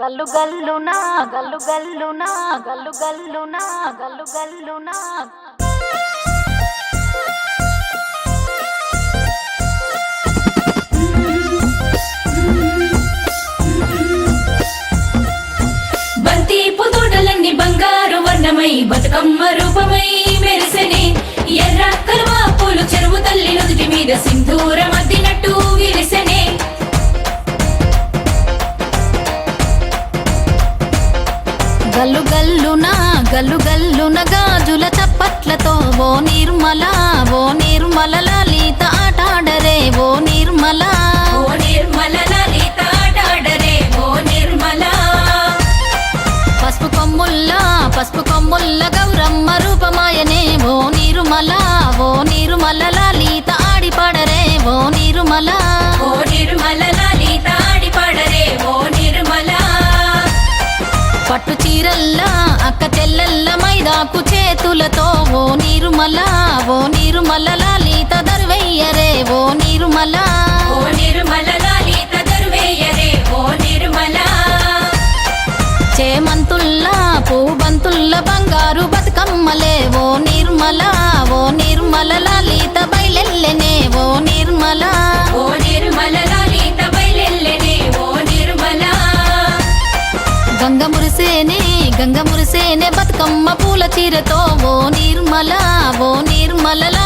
గల్లు గల్లునా గల్లు గల్లునా గల్లు గల్లునా గల్లు గల్లునా. బంతిపు పుతోటలన్నీ బంగారు వర్ణమై బతుకమ్మ రూపమై మెరిసెనే. ఎర్ర కలువ పూలు చెరువు తల్లి నుదుటి మీద సింధూరం అద్దినట్టు విరిసెనే. గల్లు గల్లునా గల్లు గల్లున గాజుల చప్పట్లతో ఓ నిర్మల ఓ నిర్మల. చీరల్లా అక్క చెల్లెల్ల మైదాకు చేతులతో ఓ నిర్మల ఓ నిర్మల లలిత దర్వయ్యరే ఓ నిర్మల. ఓ నిర్మల లలిత దర్వేయరే ఓ నిర్మల. చేమంతుల్లా పూబంతుల్ల బంగారు బతుకమ్మలే ఓ నిర్మల ఓ నిర్మల లలిత నేనే బతుకమ్మ పూల చీరతో ఓ నిర్మల ఓ నిర్మలలా.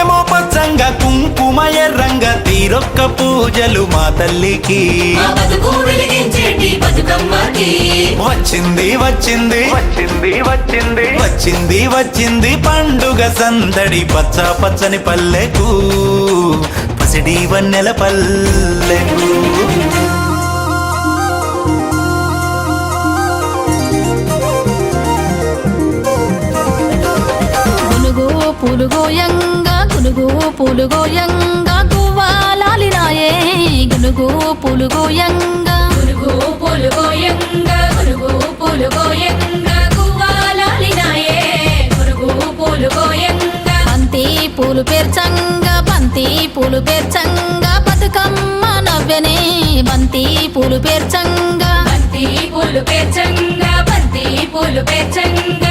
పచ్చంగా కుంకుమ ఎర్రంగా తీరొక్క పూజలు మా తల్లికి. వచ్చింది వచ్చింది వచ్చింది వచ్చింది. వచ్చింది వచ్చింది పండుగ సందడి పచ్చ పచ్చని పల్లెకు. పసిడి వన్నెల పల్లెకు. పులుగోయంగా గునుగు పులుగోయంగా గువ్వాలాలినాయే గునుగు పులుగోయంగా. గురుగు పొలుగోయంగా గురుగు పొలుగోయంగా గువ్వాలాలినాయే గురుగు పొలుగోయంగా. బంతి పూలు పేర్చంగా బంతి పూలు పేర్చంగా బతుకమ్మ నవ్వెనే బంతి పూలు పేర్చంగా. బంతి పూలు పేర్చంగా బంతి పూలు పేర్చంగా.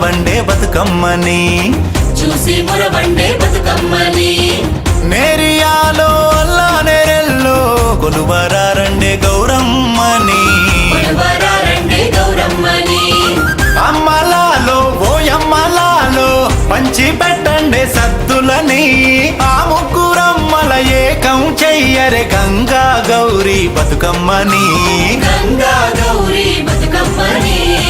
మురవండే బతుకమ్మని. చూసి మురబండే బతుకమ్మని. నేరియాలో అల్లా నేరెల్లో కొలువరారండే గౌరమ్మని. అమ్మలాలో ఓ అమ్మలాలో పంచి పెట్టండే సద్దులని. ఆ ముగ్గురమ్మల ఏకం చెయ్యరే గంగా గౌరీ బతుకమ్మని. గంగా గౌరీ బతుకమ్మని.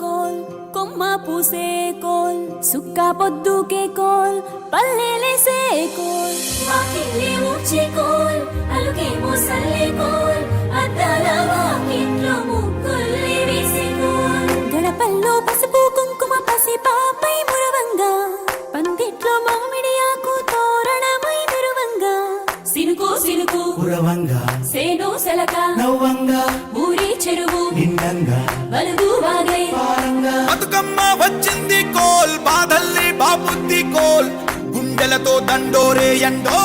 కోల్ కొమ్మ పూసే కోల్ సుక్క పొద్దుకే కోల్ పల్లెలేసే కోల్. వాకిట్లే ఊడ్చే కోల్ అలుకే మోసల్లే కోల్ అద్దాల వాకిట్లో ముగ్గుల్లే వేసే కోల్. గడపల్లో పసుపు కుంకుమ పసి పాపై మురవంగా పందిట్లో మామిడి ఆకు తోరణమై మెరువంగా సినుకు సినుకు ఉరవంగా సేను సెలక నవ్వంగా చెరువు. బతుకమ్మ వచ్చింది కోల్ బాధల్ని బాబుద్ది కోల్. గుండెలతో దండోరే ఎండో.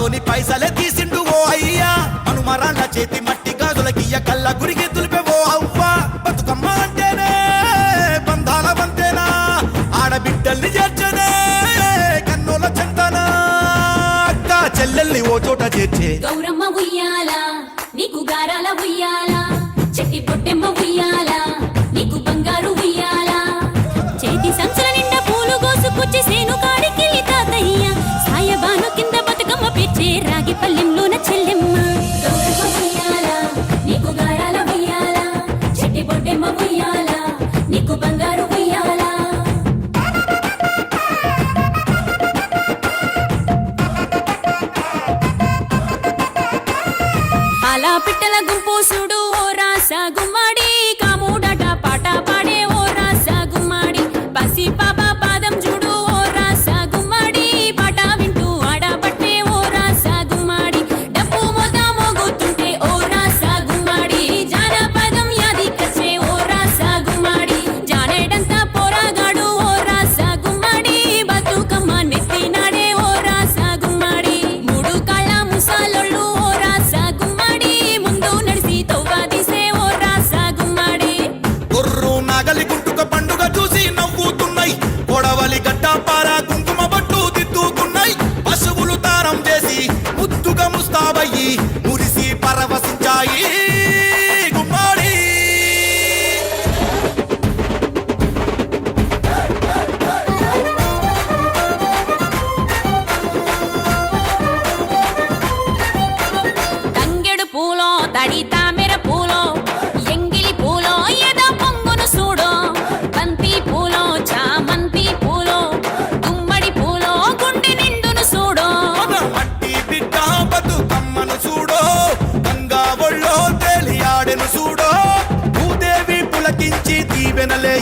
తోని పైసలే తీసిండు ఓ అయ్యా. మనుమరాళ్ళ చేతి మట్టి గాజులకియ్య కళ్ళ గురికి తులిపే ఓ అవ్వా. బతుకమ్మ అంటేనే బంధాల వంతేనా? ఆడబిడ్డల్ని చేర్చనే కన్నుల చెందనా అక్క చెల్లెల్ని ఓ చోట చేర్చే. గౌరమ్మ ఉయ్యాలా నీకు గారాల ఉయ్యాల. பரவசிச்சாயி சேனலே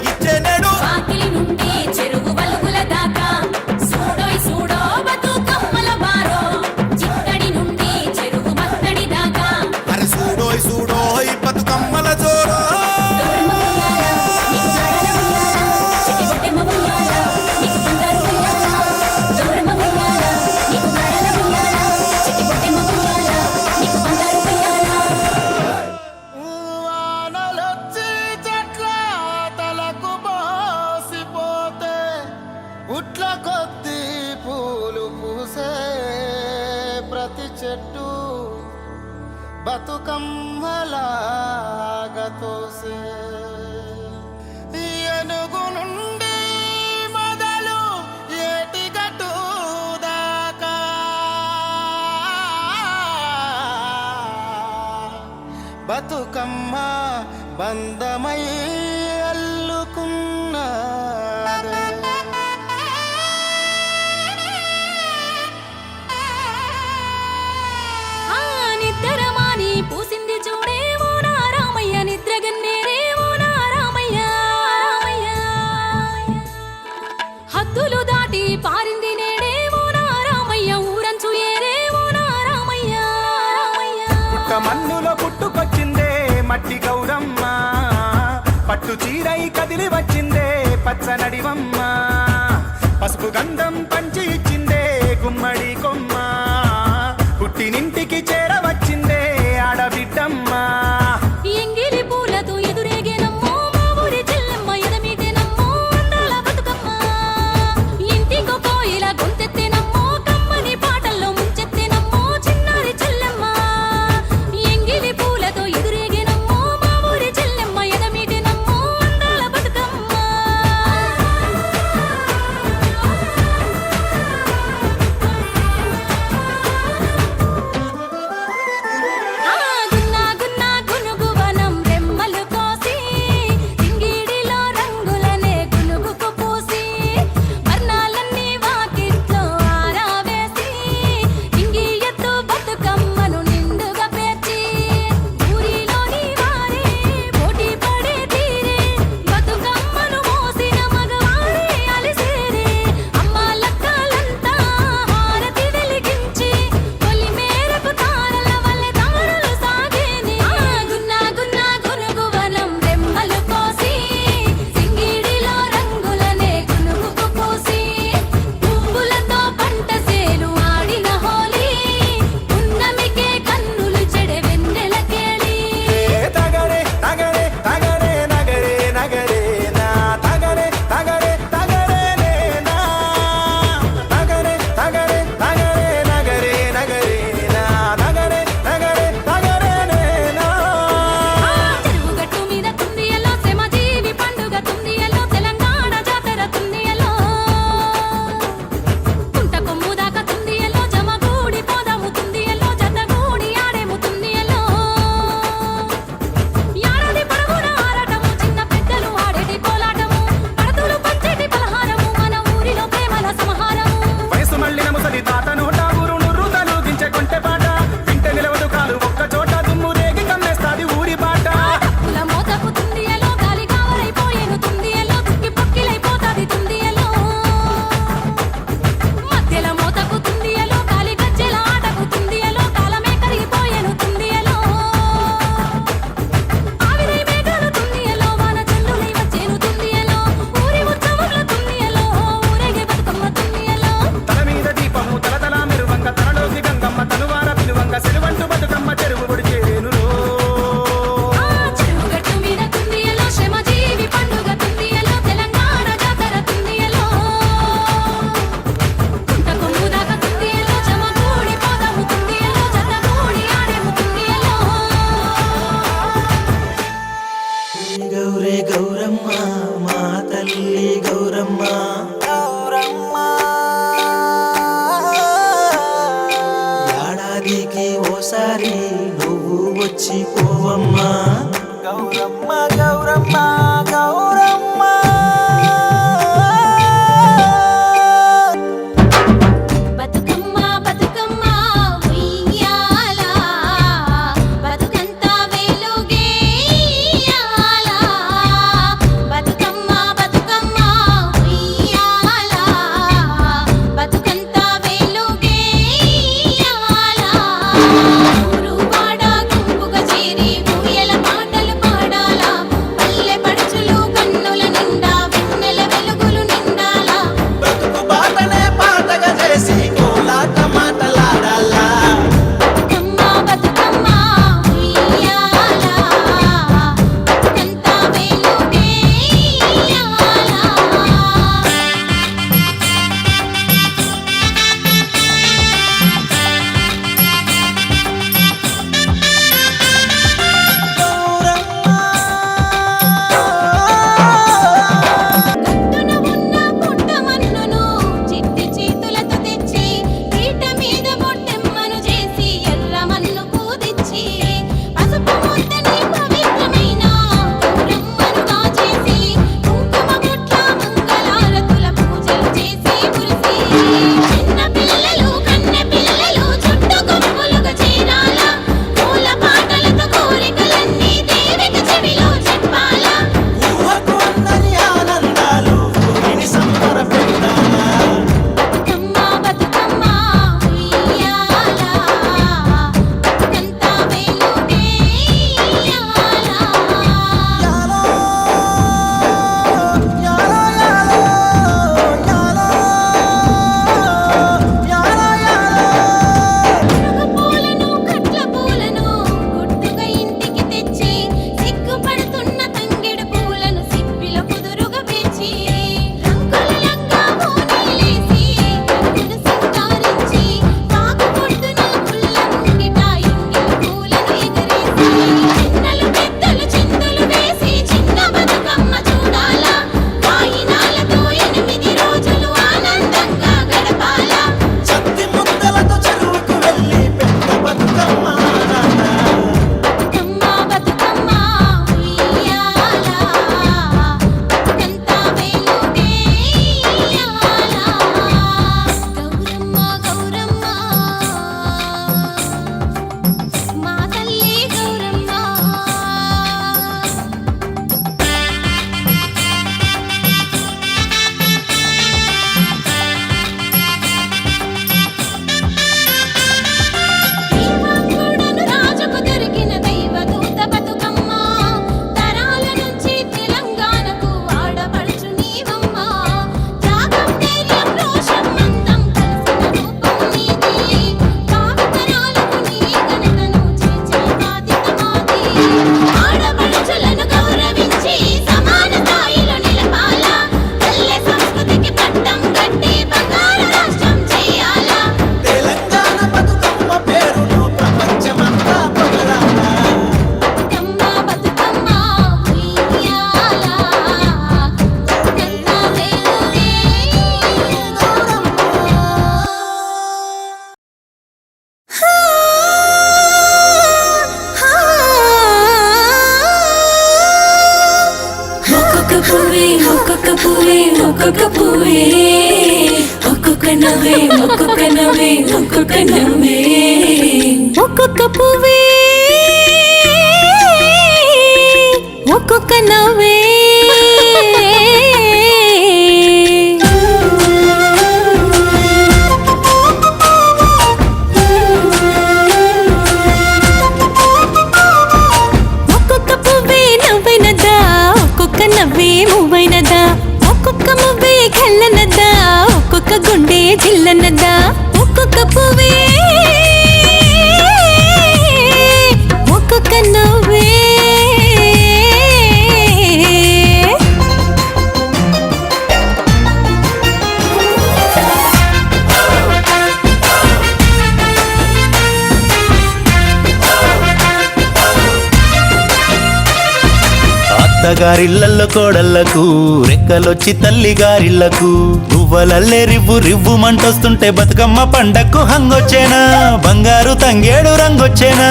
అత్తగారిళ్ళల్లో కోడళ్ళకు రెక్కలొచ్చి తల్లి గారిళ్ళకు నువ్వలల్లే రివ్వు రివ్వు మంటొస్తుంటే బతుకమ్మ పండక్కు హంగొచ్చేనా? బంగారు తంగేడు రంగొచ్చేనా?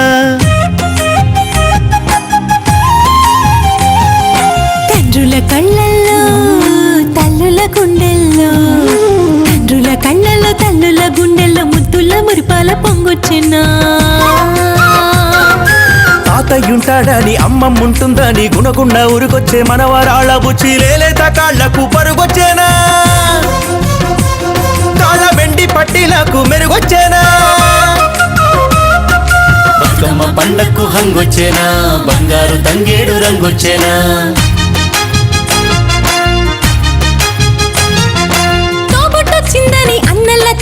తండ్రుల కళ్ళల్లో తల్లుల గుండెల్లో. తండ్రుల కళ్ళల్లో తల్లుల గుండెల్లో ముద్దుల మురిపాల పొంగొచ్చేనా? తాతయ్యుంటాడని అమ్మమ్ముంటుందని గుణగుండ ఊరికొచ్చే మనవరాళ్ళ బుచ్చి లేలేత కాళ్ళకు పరుగొచ్చేనా? కాళ్ళ వెండి పట్టీలకు మెరుగొచ్చేనా? బతుకమ్మ పండక్కు హంగొచ్చేనా? బంగారు తంగేడు రంగొచ్చేనా?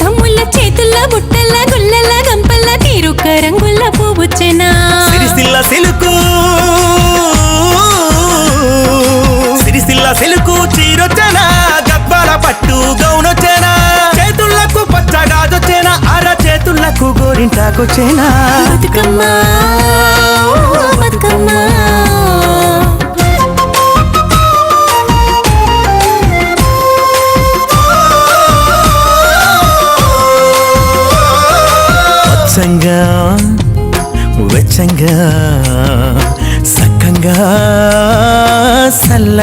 తమ్ముళ్ళ చేతుల్ల బుట్టల గుల్లల గంపల్ల తీరుక రంగుల్ల పువ్వుచ్చెనా. సిరిసిల్ల సిలుకు సిరిసిల్ల సిలుకు చీరొచ్చేనా గద్వాల పట్టు గౌనొచ్చేనా చేతులకు పచ్చగాజొచ్చేనా అర చేతులకు గోరింటాకొచ్చేనా. బతుకమ్మ బతుకమ్మ.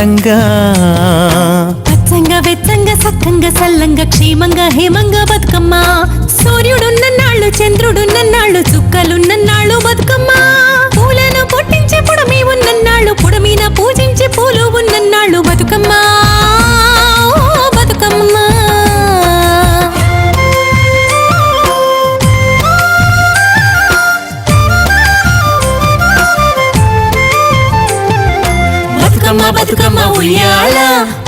సల్లంగా పచ్చంగా వెచ్చంగా సక్కంగా సల్లంగా క్షేమంగా హేమంగా బతుకమ్మ. సూర్యుడున్న నాళ్ళు చంద్రుడున్న నాళ్ళు చుక్కలున్న నాళ్ళు బతుకమ్మ. పూలను పొట్టించే పుడమి ఉన్న నాళ్ళు పుడమిన పూజించే పూలు ఉన్న నాళ్ళు బతుకమ్మ. బతుకమ్మ. బతుకమ్మ బతుకమ్మ. ఉయ్యాల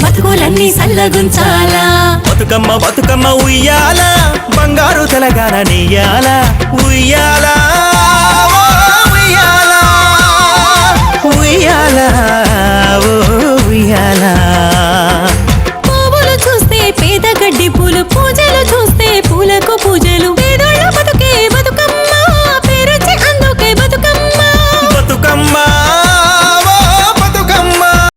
బతుకులన్నీ సల్లగుంచాలా? బతుకమ్మ బతుకమ్మ ఉయ్యాల బంగారు తెలంగాణ నెయ్యాల. ఉయ్యాల ఉయ్యాల ఉయ్యాల ఉయ్యాలా.